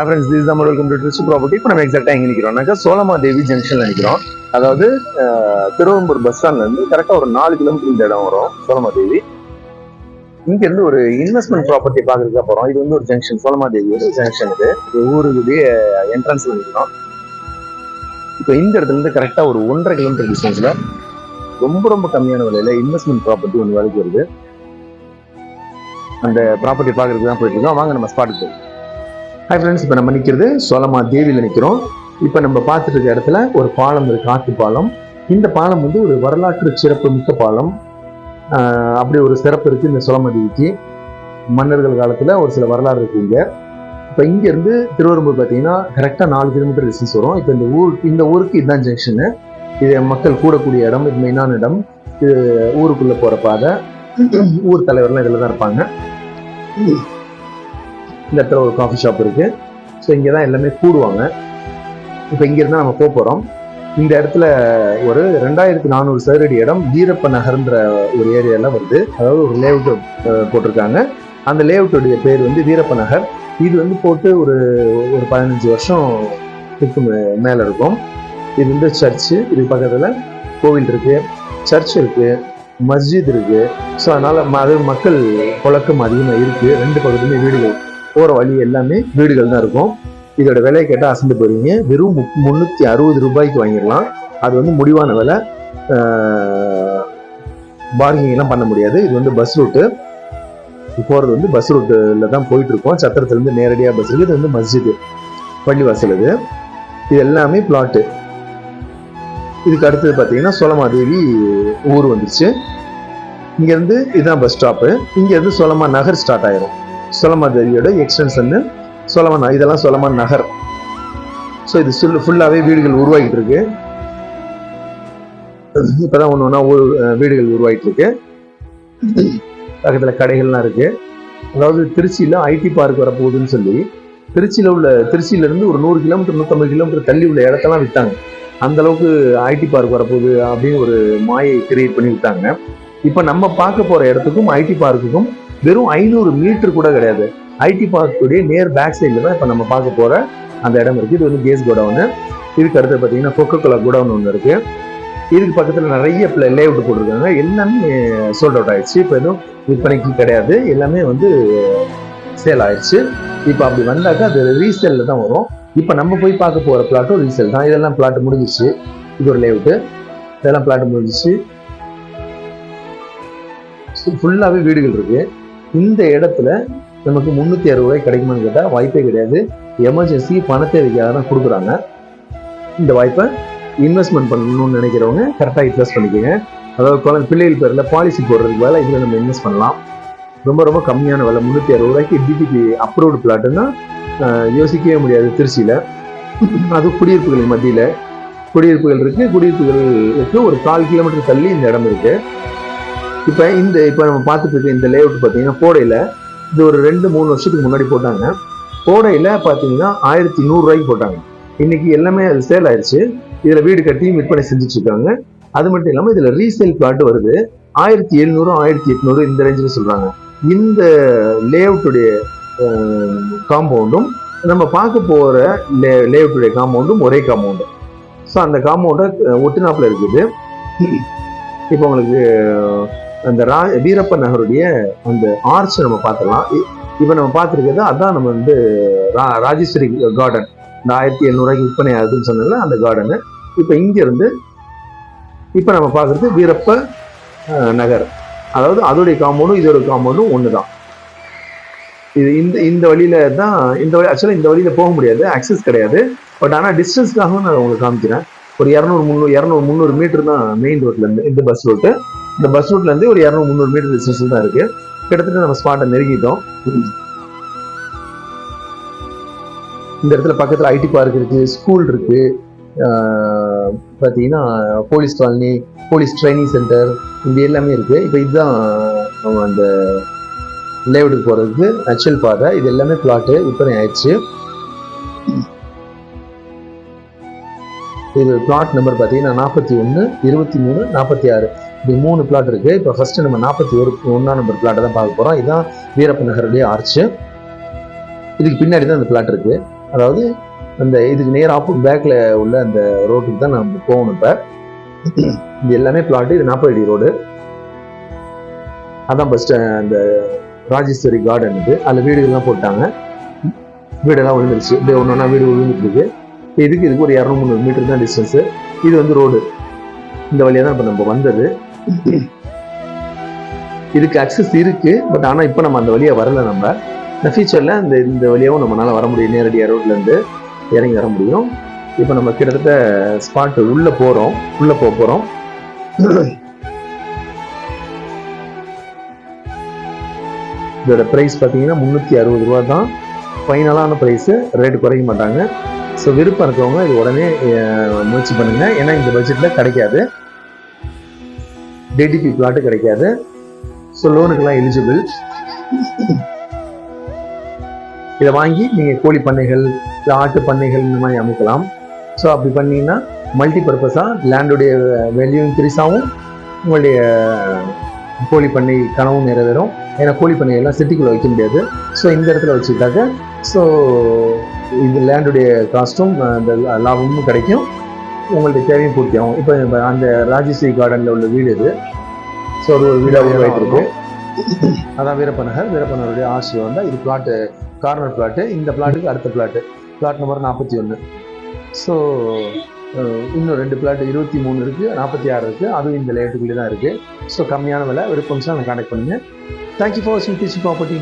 Friends this நம்ம welcome to trust property இப்போ நம்ம எக்ஸாக்டாக எங்கே நிற்கிறோம்னாக்கா சோலமாதேவி ஜங்ஷனில் நிற்கிறோம் அதாவது திருவம்பூர் திருவெம்பூர் பஸ் ஸ்டாண்ட்ல இருந்து கரெக்டாக ஒரு நாலு கிலோமீட்டர் இந்த இடம் வரும் சோலமாதேவி இங்க இருந்து ஒரு இன்வெஸ்ட்மெண்ட் ப்ராப்பர்ட்டி பார்க்கறதுக்கு போகிறோம் இது வந்து ஒரு ஜங்ஷன் சோலமாதேவியோட ஜங்ஷன் இது. இது ஊருடைய என்ட்ரன்ஸ்ல நிற்கிறோம் இப்போ இந்த இடத்துல இருந்து கரெக்டாக ஒரு ஒன்றரை கிலோமீட்டர் டிஸ்டன்ஸில் ரொம்ப ரொம்ப கம்மியான விலையில இன்வெஸ்ட்மெண்ட் ப்ராப்பர்ட்டி ஒன்று வேலைக்கு வருது. அந்த ப்ராப்பர்ட்டி பார்க்கறதுக்கு தான் போயிட்டு இருக்கோம். வாங்க நம்ம ஸ்பாட்டுக்கு ஹாய் ஃப்ரெண்ட்ஸ் இப்போ நம்ம நிற்கிறது சோலமா தேவியில் நிற்கிறோம் இப்போ நம்ம பார்த்துட்டு இருக்க இடத்துல ஒரு பாலம் இருக்கு ஆற்று பாலம். இந்த பாலம் வந்து ஒரு வரலாற்று சிறப்பு மிக்க பாலம். ஆஹ் அப்படி ஒரு சிறப்பு இருக்கு இந்த சோலமா தேவிக்கு. மன்னர்கள் காலத்தில் ஒரு சில வரலாறு இருக்கு இங்க. இப்போ இங்க இருந்து திருவரம்பூர் பார்த்தீங்கன்னா கரெக்டாக நாலு கிலோமீட்டர் டிஸ்டன்ஸ் வரும். இப்போ இந்த ஊர் இந்த ஊருக்கு இதுதான் ஜங்ஷனு இது மக்கள் கூடக்கூடிய இடம் இது மெயினான இடம். இது ஊருக்குள்ள போற பாதை. ஊர் தலைவர்லாம் இதில் தான் இருப்பாங்க. இந்த இடத்துல ஒரு காஃபி ஷாப் இருக்கு. ஸோ இங்கே தான் எல்லாமே கூடுவாங்க. இப்போ இங்கேருந்து நம்ம போக போகிறோம் இந்த இடத்துல ஒரு ரெண்டாயிரத்தி நானூறு சதுரடி இடம் வீரப்ப நகர்ன்ற ஒரு ஏரியாவில் வருது அதாவது ஒரு லேஅவுட் போட்டிருக்காங்க. அந்த லேஅவுட்டுடைய பேர் வந்து வீரப்ப நகர். இது வந்து போட்டு ஒரு ஒரு பதினஞ்சு வருஷம் மேலே இருக்கும். இது வந்து சர்ச்சு இது பக்கத்தில் கோவில் இருக்குது சர்ச் இருக்குது மஸ்ஜித் இருக்குது ஸோ அதனால் ம- அது மக்கள் புழக்கம் அதிகமாக இருக்குது ரெண்டு பக்கத்துலையும் வீடுகள் போகிற வழி எல்லாமே வீடுகள் தான் இருக்கும். இதோட விலையை கேட்டால் அசந்து போயிருவீங்க வெறும் மு- முந்நூற்றி அறுபது ரூபாய்க்கு வாங்கிடலாம். அது வந்து முடிவான விலை. பார்கிங் எல்லாம் பண்ண முடியாது. இது வந்து பஸ் ரூட்டு போகிறது வந்து பஸ் ரூட்டில் தான் போயிட்டு இருக்கோம் சத்திரத்துலேருந்து நேரடியாக பஸ் இருக்கு இது வந்து மஸ்ஜிது பள்ளிவாசல் இது. இது எல்லாமே பிளாட்டு இதுக்கு அடுத்தது பார்த்தீங்கன்னா சோலமாதேவி ஊர் வந்துருச்சு. இங்கேருந்து இதுதான் பஸ் ஸ்டாப்பு இங்கேருந்து சோலமா நகர் ஸ்டார்ட் ஆயிரும். சோலமாதேவியோட எக்ஸ்டென்ஷன் சோலமா இதெல்லாம் சோலமா நகர். ஸோ இது ஃபுல் ஃபுல்லாகவே வீடுகள் உருவாகிட்டு இருக்கு இப்போதான் ஒன்று ஒன்றா வீடுகள் உருவாகிட்டு இருக்கு பக்கத்தில் கடைகள்லாம் இருக்கு. அதாவது திருச்சியில் ஐடி பார்க் வரப்போகுதுன்னு சொல்லி திருச்சியில் உள்ள திருச்சியிலேருந்து ஒரு நூறு கிலோமீட்டர் நூற்றம்பது கிலோமீட்டர் தள்ளி உள்ள இடத்தெல்லாம் விற்றாங்க அந்த அளவுக்கு ஐடி பார்க் வரப்போகுது அப்படின்னு ஒரு மாயை கிரியேட் பண்ணி விட்டாங்க இப்போ நம்ம பார்க்க போகிற இடத்துக்கும் ஐடி பார்க்குக்கும் வெறும் ஐநூறு மீட்டர் கூட கிடையாது. ஐடி பார்க்குடைய நேர் பேக் சைடில் தான் இப்போ நம்ம பார்க்க போகிற அந்த இடம் இருக்குது இது வந்து கேஸ் கோடவுனு. இதுக்கு அடுத்து பார்த்தீங்கன்னா கொக்கோ கோலா கோடவுன் ஒன்று இருக்குது இதுக்கு பக்கத்தில் நிறைய லேஅவுட் போட்டிருக்காங்க. எல்லாமே சோல்ட் அவுட் ஆயிடுச்சு. இப்போ எதுவும் விற்பனைக்கு கிடையாது. எல்லாமே வந்து சேல் ஆயிடுச்சு. இப்போ அப்படி வந்தாக்கா அது ரீசேலில் தான் வரும். இப்போ நம்ம போய் பார்க்க போகிற பிளாட்டும் ரீசேல் தான். இதெல்லாம் பிளாட் முடிஞ்சிச்சு இது ஒரு லேஅவுட்டு இதெல்லாம் பிளாட் முடிஞ்சிச்சு ஃபுல்லாகவே வீடுகள் இருக்கு. இந்த இடத்துல நமக்கு முந்நூற்றி அறுபது ரூபாய் கிடைக்குமான்னு கேட்டால் வாய்ப்பே கிடையாது. எமர்ஜென்சி பண தேவைக்காக தான் கொடுக்குறாங்க. இந்த வாய்ப்பை இன்வெஸ்ட்மெண்ட் பண்ணணும்னு நினைக்கிறவங்க கரெக்டாக இன்வெஸ்ட் பண்ணிக்கோங்க. அதாவது குழந்தை பிள்ளைகள் பேரில் பாலிசி போடுறதுக்கு வேலை இதில் நம்ம இன்வெஸ்ட் பண்ணலாம். ரொம்ப ரொம்ப கம்மியான விலை முந்நூற்றி அறுபது ரூபாய்க்கு டிபிபி அப்ரூவ்டு பிளாட்டுன்னா யோசிக்கவே முடியாது திருச்சியில். அது குடியிருப்புகள் மத்தியில். குடியிருப்புகள் இருக்குது குடியிருப்புகளுக்கு ஒரு கால் கிலோமீட்டர் தள்ளி இந்த இடம் இருக்குது இப்போ இந்த இப்போ நம்ம பார்த்துட்டு இருக்க இந்த லேஅவுட் பார்த்தீங்கன்னா கோடையில் இது ஒரு ரெண்டு மூணு வருஷத்துக்கு முன்னாடி போட்டாங்க. கோடையில் பார்த்தீங்கன்னா ஆயிரத்தி நூறுரூவாய்க்கு போட்டாங்க. இன்னைக்கு எல்லாமே அது சேல் ஆயிடுச்சு இதில் வீடு கட்டி விற்பனை செஞ்சுட்டு இருக்காங்க. அது மட்டும் இல்லாமல் இதில் ரீசேல் பிளாட் வருது. ஆயிரத்தி எழுநூறு ஆயிரத்தி எட்நூறு இந்த ரேஞ்சில் சொல்கிறாங்க இந்த லேஅவுட்டுடைய காம்பவுண்டும் நம்ம பார்க்க போகிற லே லேஅவுட்டுடைய காம்பவுண்டும் ஒரே காம்பவுண்டு ஸோ அந்த காம்பவுண்டை ஒட்டுநாப்பில் இருக்குது. இப்போ உங்களுக்கு அந்த ரா வீரப்ப நகருடைய அந்த ஆர்ச் நம்ம பார்த்துக்கலாம். இப்போ நம்ம பார்த்துருக்கிறது அதான் நம்ம வந்து ரா ராஜேஸ்வரி கார்டன் இந்த ஆயிரத்தி எழுநூறுவாய்க்கு விற்பனை ஆகுதுன்னு சொன்னல அந்த கார்டனு இப்போ இங்கேருந்து இப்போ நம்ம பார்க்குறது வீரப்ப நகர். அதாவது அதோடைய காம்பவுண்டும் இதோட காம்பவுண்டும் ஒன்று தான் இது இந்த இந்த வழியில தான் இந்த வழி ஆக்சுவலாக இந்த வழியில போக முடியாது ஆக்சஸ் கிடையாது. பட் ஆனால் டிஸ்டன்ஸ்க்காகவும் நான் உங்களுக்கு காமிக்கிறேன். ஒரு இரநூறு முந்நூறு இரநூறு முந்நூறு மீட்டர் தான் மெயின் ரோட்ல இருந்து இந்த பஸ் ரோட்டு இந்த பஸ் ரூட்ல இருந்து ஒரு இரநூறு முந்நூறு மீட்டர் டிஸ்டன்ஸ் தான் இருக்கு. கிட்டத்தட்ட நம்ம ஸ்பாட்டை நெருங்கிட்டோம். இந்த இடத்துல பக்கத்துல ஐடி பார்க் இருக்கு ஸ்கூல் இருக்கு. ஆஹ் பார்த்தீங்கன்னா police colony police training centre இப்படி எல்லாமே இருக்கு. இப்போ இதுதான் அந்த லேஅவுட்டுக்கு போகிறதுக்கு நச்சல் பாதை இது எல்லாமே பிளாட்டு விற்பனை ஆயிடுச்சு. இது பிளாட் நம்பர் பார்த்தீங்கன்னா நாற்பத்தி ஒன்று இருபத்தி மூணு நாற்பத்தி ஆறு. இது மூணு பிளாட் இருக்குது இப்போ ஃபஸ்ட்டு நம்ம நாற்பத்தி ஒரு ஒன்றா நம்பர் பிளாட்டை தான் பார்க்க போகிறோம் இதுதான் வீரப்ப நகருடைய ஆர்ச்சு இதுக்கு பின்னாடி தான் அந்த பிளாட் இருக்குது அதாவது அந்த இதுக்கு நேர் ஆப்போ பேக்கில் உள்ள அந்த ரோட்டுக்கு தான் நம்ம போகணும் இப்போ. இது எல்லாமே பிளாட்டு இது நாற்பது அடி ரோடு அதான் ஃபஸ்ட்டு அந்த ராஜேஸ்வரி கார்டன் இது. அதில் வீடுகள்லாம் போட்டாங்க. வீடெல்லாம் விழுந்துருச்சு. இப்படி ஒன்று ஒன்றா வீடு விழுந்துட்டு இருக்குது இதுக்கு இதுக்கு ஒரு இரநூறு முந்நூறு மீட்டர் தான் டிஸ்டன்ஸு இது வந்து ரோடு இந்த வழியாக தான் இப்போ நம்ம வந்தது. இதுக்கு அக்சஸ் இருக்கு பட் ஆனால் இப்போ நம்ம அந்த வழியாக வரல நம்ம. இந்த ஃபியூச்சரில் இந்த இந்த வழியாகவும் நம்மளால வர முடியும். நேரடியாக ரோட்லேருந்து இறங்கி வர முடியும். இப்போ நம்ம கிட்டத்தட்ட ஸ்பாட் உள்ளே போகிறோம் உள்ளே போக போகிறோம் இதோட ப்ரைஸ் பார்த்தீங்கன்னா முந்நூற்றி அறுபது ரூபா தான் ஃபைனலான ப்ரைஸு ரேட்டு குறைக்க மாட்டாங்க. ஸோ விருப்பம் இருக்கவங்க இது உடனே முயற்சி பண்ணுங்க. ஏன்னா இந்த பட்ஜெட்டில் கிடைக்காது. டிடிபி பிளாட்டு கிடைக்காது. ஸோ லோனுக்கெல்லாம் எலிஜிபிள் இதை வாங்கி நீங்கள் கோழி பண்ணைகள் இல்லை ஆட்டு பண்ணைகள் இந்த மாதிரி அமைக்கலாம். ஸோ அப்படி பண்ணீங்கன்னா மல்டி பர்பஸாக லேண்டுடைய வேல்யூ இன்க்ரீஸ் ஆகும் உங்களுடைய கோழி பண்ணை கனவும் நிறைவேறும். ஏன்னா கோழி பண்ணையெல்லாம் சிட்டிக்குள்ளே வைக்க முடியாது. ஸோ இந்த இடத்துல வச்சுக்கிட்டாக்க ஸோ இந்த லேண்டுடைய காஸ்ட்டும் அந்த லாபமும் கிடைக்கும். உங்களுடைய தேவையும் பூர்த்தி ஆகும் இப்போ அந்த ராஜஸ்ரீ கார்டனில் உள்ள வீடு இது. ஸோ ஒரு வீடாக உருவாயிட்டு இருக்கு அதான் வீரப்பநகர் வீரப்பனருடைய ஆசிரியம் தான். இது பிளாட்டு கார்னர் பிளாட்டு இந்த பிளாட்டுக்கு அடுத்த பிளாட்டு பிளாட் நம்பர் நாற்பத்தி ஒன்று ஸோ இன்னும் ரெண்டு பிளாட் இருபத்தி மூணு இருக்குது நாற்பத்தி ஆறு இருக்குது அதுவும் இந்த லேட்டுக்குள்ளே தான் இருக்குது ஸோ கம்மியான விலை விருப்பம் நான் கான்டாக்ட் பண்ணுங்கள் தேங்க்யூ ஃபார் வாட்சிங் டீச்சிங் ப்ராப்பர்ட்டி